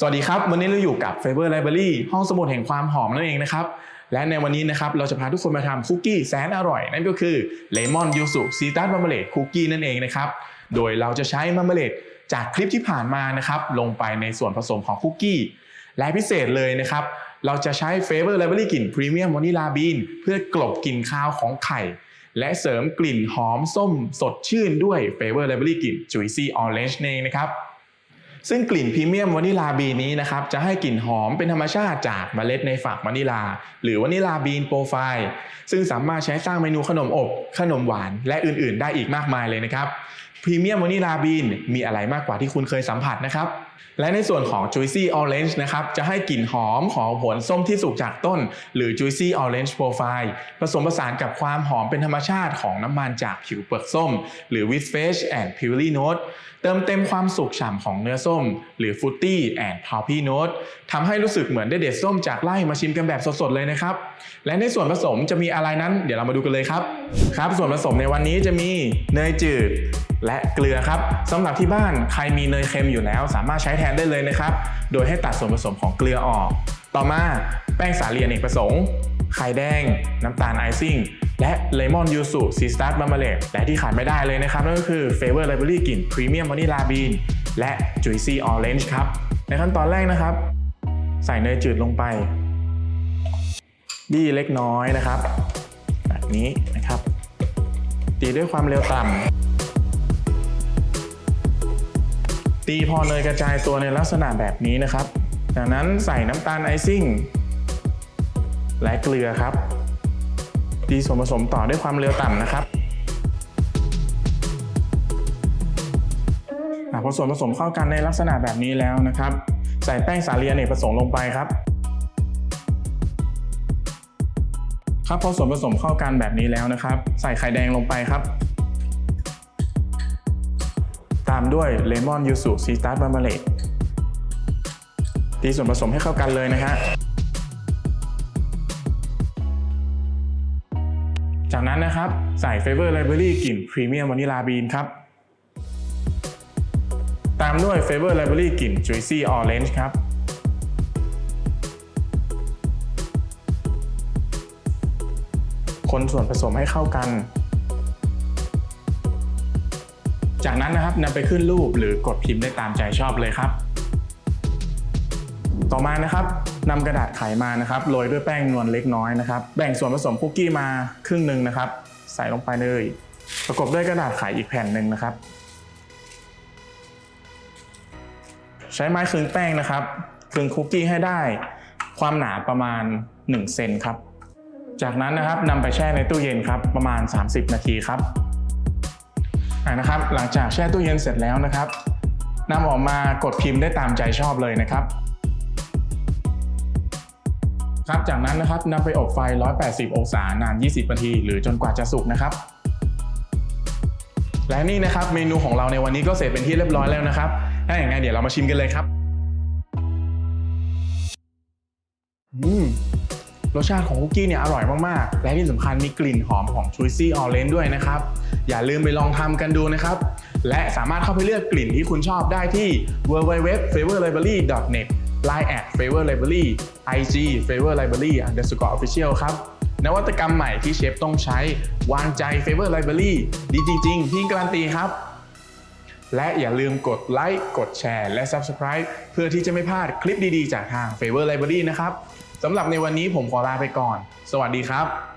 สวัสดีครับ วันนี้เราอยู่กับ Faber Library ห้องสมุดแห่งความหอมนั่นเองนะครับ และในวันนี้นะครับเราจะพาทุกคนมาทำคุกกี้แสนอร่อย นั่นก็คือเลมอนยูสุซีตัสมาร์เมเลดคุกกี้นั่นเองนะครับ โดยเราจะใช้มาร์เมเลดจากคลิปที่ผ่านมานะครับลงไปในส่วนผสมของคุกกี้ และพิเศษเลยนะครับ เราจะใช้ Faber Library กลิ่นพรีเมียมวานิลาบีนเพื่อกลบกลิ่นคาวของไข่ และเสริมกลิ่นหอมส้มสดชื่นด้วย Faber Library กลิ่น Juicy Orange นั่นเองนะครับ ซึ่งกลิ่นพรีเมียมวานิลาบีนี้นะครับจะให้กลิ่นหอมเป็นธรรมชาติจากเมล็ดในฝักวานิลา หรือวานิลาบีนโปรไฟล์ ซึ่งสามารถใช้สร้างเมนูขนมอบ ขนมหวาน และอื่นๆ ได้อีกมากมายเลยนะครับพรีเมียมวานิลาบีนมีอะไรมากกว่าที่คุณเคยสัมผัสนะครับและในส่วนของ Juicy Orange นะครับ จะให้กลิ่นหอมของผลส้มที่สุกจากต้น หรือ Juicy Orange Profile ผสมผสานกับความหอมเป็นธรรมชาติของน้ำมันจากผิวเปลือกส้ม หรือ with fresh and purely note เติมเต็มความสุขฉ่ำของเนื้อส้ม หรือ fruity and poppy note ทำให้รู้สึกเหมือนได้เด็ดส้มจากไร่มาชิมกันแบบสดๆเลยนะครับ และในส่วนผสมจะมีอะไรนั้น เดี๋ยวเรามาดูกันเลยครับ ครับ ส่วนผสมในวันนี้จะมีเนยจืด และเกลือครับสำหรับที่บ้านใครมีเนยเค็มอยู่แล้ว สามารถใช้แทนได้เลยนะครับ โดยให้ตัดส่วนผสมของเกลือออก ต่อมาแป้งสาลีอเนกประสงค์ไข่แดง น้ำตาลไอซิ่ง และเลมอนยูสุซีสตาร์ทบัมเบเลตและที่ขาดไม่ได้เลยนะครับ นั่นก็คือเฟเวอร์ไลบรารีกลิ่นพรีเมียมวานิลาบีนและจุยซี่ออเรนจ์ครับ ในขั้นตอนแรกนะครับ ใส่เนยจืดลงไปบี้เล็กน้อยนะครับ แบบนี้นะครับ ตีด้วยความเร็วต่ำ ตีพอเนยกระจายตัวในลักษณะแบบนี้นะครับ จากนั้นใส่น้ำตาลไอซิ่ง และเกลือครับ ตีส่วนผสมต่อด้วยความเร็วต่ำนะครับพอส่วนผสมเข้ากันในลักษณะแบบนี้แล้วนะครับ ใส่แป้งสาลีอเนกประสงค์ลงไปครับ ครับพอส่วนผสมเข้ากันแบบนี้แล้วนะครับ ใส่ไข่แดงลงไปครับามด้วยเลมอนยูสุซีตาร์บาร์มาเลตตีส่วนผสมให้เข้ากันเลยนะฮะจากนั้นนะครับ ใส่ Favor Library กลิ่นพรีเมียมวานิลาบีนครับ ตามด้วย Favor Library กลิ่น Juicy Orange ครับ คนส่วนผสมให้เข้ากัน จากนั้นนะครับนำไปขึ้นรูปหรือกดพิมพ์ได้ตามใจชอบเลยครับ ต่อมานะครับนำกระดาษไขมานะครับโรยด้วยแป้งนวลเล็กน้อยนะครับ แบ่งส่วนผสมคุกกี้มาครึ่งหนึ่งนะครับ ใส่ลงไปเลย ประกบด้วยกระดาษไขอีกแผ่นหนึ่งนะครับ ใช้ไม้คลึงแป้งนะครับคลึงคุกกี้ให้ได้ ความหนาประมาณ1เซนครับ จากนั้นนะครับนำไปแช่ในตู้เย็นครับประมาณ 30 นาทีครับ นะครับ หลังจากแช่ตู้เย็นเสร็จแล้วนะครับนำออกมากดพิมพ์ได้ตามใจชอบเลยนะครับ ครับจากนั้นนะครับนำไปอบไฟ 180 องศานาน 20 นาที หรือจนกว่าจะสุกนะครับ และนี่นะครับเมนูของเราในวันนี้ก็เสร็จเป็นที่เรียบร้อยแล้วนะครับ ถ้าอย่างไรเดี๋ยวเรามาชิมกันเลยครับอืมรสชาติของคุกกี้เนี่ยอร่อยมาก ๆ และที่สำคัญมีกลิ่นหอมของ Juicy Orange ด้วยนะครับ อย่าลืมไปลองทำกันดูนะครับ และสามารถเข้าไปเลือกกลิ่นที่คุณชอบได้ที่ www.favorlibrary.net Line at Favor Library IG Favor Library underscore official ครับนวัตกรรมใหม่ที่เชฟต้องใช้วางใจ Favor Library ดีจริงๆพี่การันตีครับ และอย่าลืมกดไลค์กดแชร์และ Subscribe เพื่อที่จะไม่พลาดคลิปดี ๆ จากทาง Favor Library นะครับสำหรับในวันนี้ผมขอลาไปก่อน สวัสดีครับ